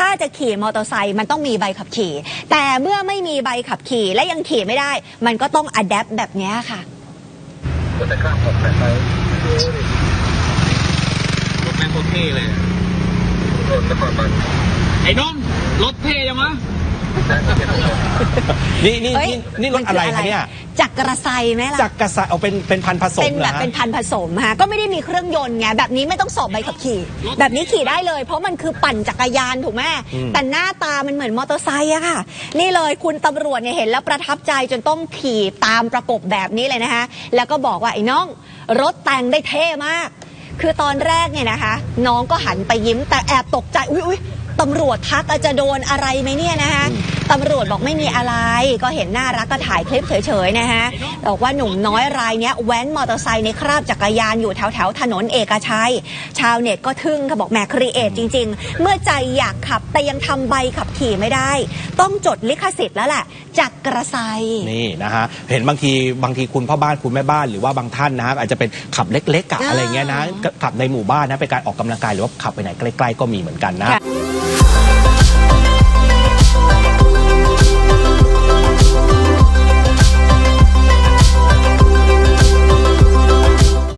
ถ้าจะขี่มอเตอร์ไซค์มันต้องมีใบขับขี่ แต่เมื่อไม่มีใบขับขี่และยังขี่ไม่ได้ มันก็ต้องอัดแอปแบบเนี้ยค่ะก็จะข้ามออกแบบไปรถแม่งโคตรเท่เลยโดนนครบาลไอ้น้องรถเท่จังวะได้ที่เป็ นนี่นี่เอ้ยนี่นี่รถอะไรคะเนี่ยจักรไซไหมล่ะ จักรกระสายเอาเป็นเป็นพันธุ์ผสมเป็นเหรแบอบฮะ เป็นพันธุ์ผสมฮะก็ไม่ได้มีเครื่องยนต์ไงแบบนี้ไม่ต้องสอบใบขับขี่ แบบนี้ขี่ได้เลย เพราะมันคือปั่นจักรยานถูกไหมอืม แต่หน้าตามันเหมือนมอเตอร์ไซค์อะค่ะ นี่เลยคุณตำรวจเนี่ยเห็นแล้วประทับใจจนต้องขี่ตามประกบแบบนี้เลยนะคะ แล้วก็บอกว่าไอ้น้อง รถแต่งได้เท่มาก คือตอนแรกเนี่ยนะคะ น้องก็หันไปยิ้มแต่แอบตกใจอุ้ยอุ้ยตำรวจทักอาจจะโดนอะไรไหมเนี่ยนะคะตำรวจบอกไม่มีอะไร ก็เห็นน่ารักก็ถ่ายคลิปเฉยๆนะคะบอกว่าหนุ่มน้อยรายเนี้ยแว้นมอเตอร์ไซค์ในคราบจักรยานอยู่แถวแถวๆถนนเอกชัย ชาวเน็ตก็ทึ่งค่ะบอกแหมครีเอทจริง ๆ เมื่อใจอยากขับแต่ยังทำใบขับขี่ไม่ได้ ต้องจดลิขสิทธิ์แล้วแหละจักรไซค์นี่นะฮะเห็นบางทีบางทีคุณพ่อบ้านคุณแม่บ้านหรือว่าบางท่านนะครับอาจจะเป็นขับเล็กๆกับอ่าอะไรเงี้ยนะขับในหมู่บ้านนะเป็นการออกกำลังกายหรือว่าขับไปไหนใกล้ๆก็มีเหมือนกันนะค่ะ Bye.